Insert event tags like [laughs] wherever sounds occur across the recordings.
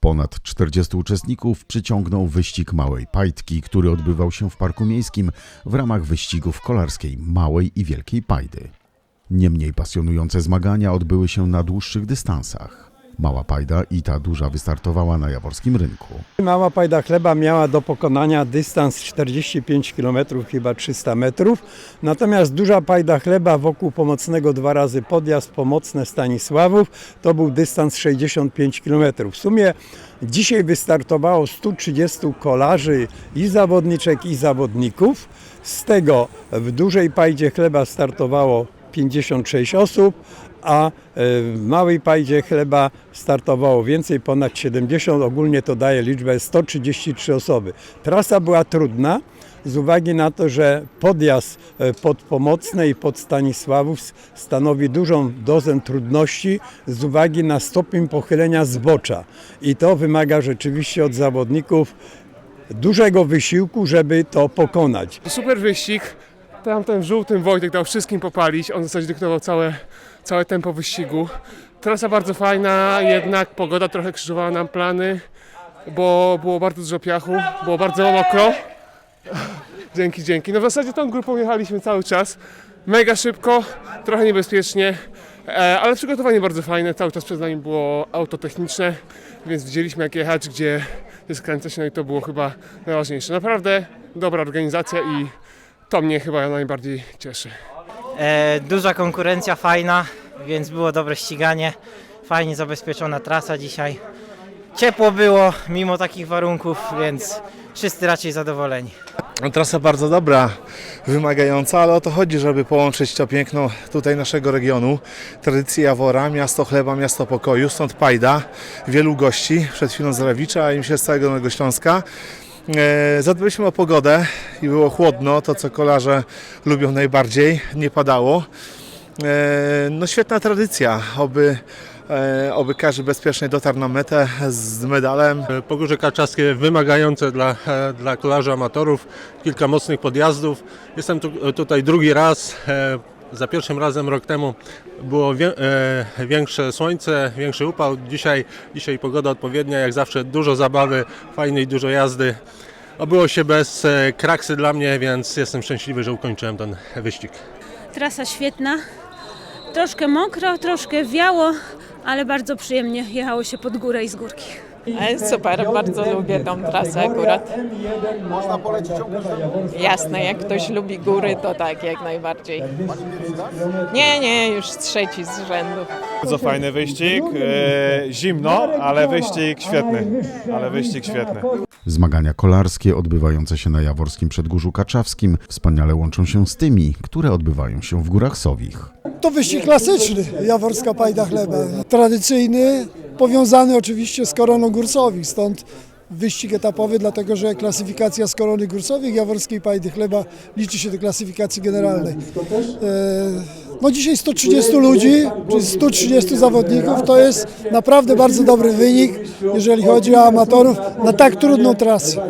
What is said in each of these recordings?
Ponad 40 uczestników przyciągnął wyścig Małej Pajdki, który odbywał się w Parku Miejskim w ramach wyścigów kolarskiej Małej i Wielkiej Pajdy. Niemniej pasjonujące zmagania odbyły się na dłuższych dystansach. Mała Pajda i ta duża wystartowała na jaworskim rynku. Mała pajda chleba miała do pokonania dystans 45 km, chyba 300 metrów. Natomiast duża pajda chleba wokół Pomocnego dwa razy podjazd Pomocne Stanisławów to był dystans 65 km. W sumie dzisiaj wystartowało 130 kolarzy i zawodniczek i zawodników. Z tego w dużej pajdzie chleba startowało 56 osób, a e, w małej pajdzie chleba startowało więcej, ponad 70. Ogólnie to daje liczbę 133 osoby. Trasa była trudna z uwagi na to, że podjazd e, pod Pomocne i pod Stanisławów stanowi dużą dozę trudności z uwagi na stopień pochylenia zbocza. I to wymaga rzeczywiście od zawodników dużego wysiłku, żeby to pokonać. Super wyścig. Tamten w żółtym Wojtek dał wszystkim popalić. On w zasadzie dyktował całe, całe tempo wyścigu. Trasa bardzo fajna, jednak pogoda trochę krzyżowała nam plany, bo było bardzo dużo piachu, było bardzo mokro. [laughs] Dzięki, dzięki. No w zasadzie tą grupą jechaliśmy cały czas. Mega szybko, trochę niebezpiecznie, e, ale przygotowanie bardzo fajne. Cały czas przed nami było auto techniczne, więc widzieliśmy jak jechać, gdzie skręca się, no i to było chyba najważniejsze. Naprawdę dobra organizacja i to mnie chyba najbardziej cieszy. E, duża konkurencja, fajna, więc było dobre ściganie. Fajnie zabezpieczona trasa dzisiaj. Ciepło było mimo takich warunków, więc wszyscy raczej zadowoleni. Trasa bardzo dobra, wymagająca, ale o to chodzi, żeby połączyć to piękno tutaj naszego regionu. Tradycje Jawora, miasto chleba, miasto pokoju, stąd Pajda, wielu gości, przed chwilą z Rawicza i się z całego Nowego Śląska. E, zadbaliśmy o pogodę i było chłodno, to co kolarze lubią najbardziej, nie padało. E, no świetna tradycja, oby, e, oby każdy bezpiecznie dotarł na metę z medalem. Pogórze Kaczawskie wymagające dla, dla kolarzy amatorów, kilka mocnych podjazdów. Jestem tu, tutaj drugi raz. Za pierwszym razem rok temu było wie, e, większe słońce, większy upał. Dzisiaj, dzisiaj pogoda odpowiednia, jak zawsze dużo zabawy, fajnej dużo jazdy. Obyło się bez e, kraksy dla mnie, więc jestem szczęśliwy, że ukończyłem ten wyścig. Trasa świetna. Troszkę mokro, troszkę wiało, ale bardzo przyjemnie jechało się pod górę i z górki. E, Super, bardzo lubię tą trasę akurat. Można polecić ją Jasne, jak ktoś lubi góry, to tak, jak najbardziej. Nie, nie, już trzeci z rzędu. Bardzo fajny wyścig, e, zimno, ale wyścig świetny, ale wyścig świetny. Zmagania kolarskie odbywające się na jaworskim przedgórzu kaczawskim wspaniale łączą się z tymi, które odbywają się w Górach Sowich. To wyścig klasyczny, Jaworska Pajda Chleba. Tradycyjny, powiązany oczywiście z Koroną Górsowich, stąd wyścig etapowy, dlatego że klasyfikacja z Korony Górsowich, Jaworskiej Pajdy Chleba liczy się do klasyfikacji generalnej. No dzisiaj 130 ludzi, czy 130 zawodników, to jest naprawdę bardzo dobry wynik, jeżeli chodzi o amatorów na tak trudną trasę.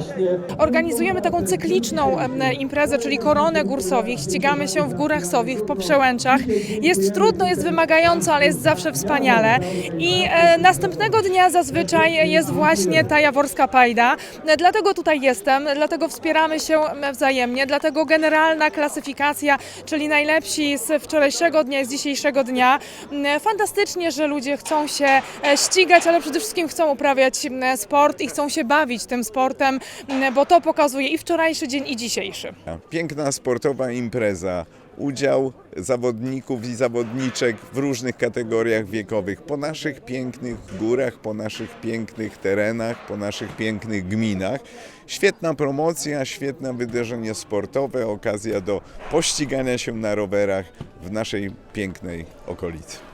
Organizujemy taką cykliczną imprezę, czyli koronę gór Sowich. Ścigamy się w górach Sowich, po przełęczach. Jest trudno, jest wymagająco, ale jest zawsze wspaniale. I e, następnego dnia zazwyczaj jest właśnie ta jaworska pajda. Dlatego tutaj jestem, dlatego wspieramy się em, wzajemnie, dlatego generalna klasyfikacja, czyli najlepsi z wczorajszego dnia, z dzisiejszego dnia. M, Fantastycznie, że ludzie chcą się e, ścigać, ale przede wszystkim chcą uprawiać m, sport i chcą się bawić tym sportem, m, bo to pokazuje i wczorajszy dzień, i dzisiejszy. Piękna sportowa impreza. Udział zawodników i zawodniczek w różnych kategoriach wiekowych, po naszych pięknych górach, po naszych pięknych terenach, po naszych pięknych gminach. Świetna promocja, świetne wydarzenie sportowe, okazja do pościgania się na rowerach w naszej pięknej okolicy.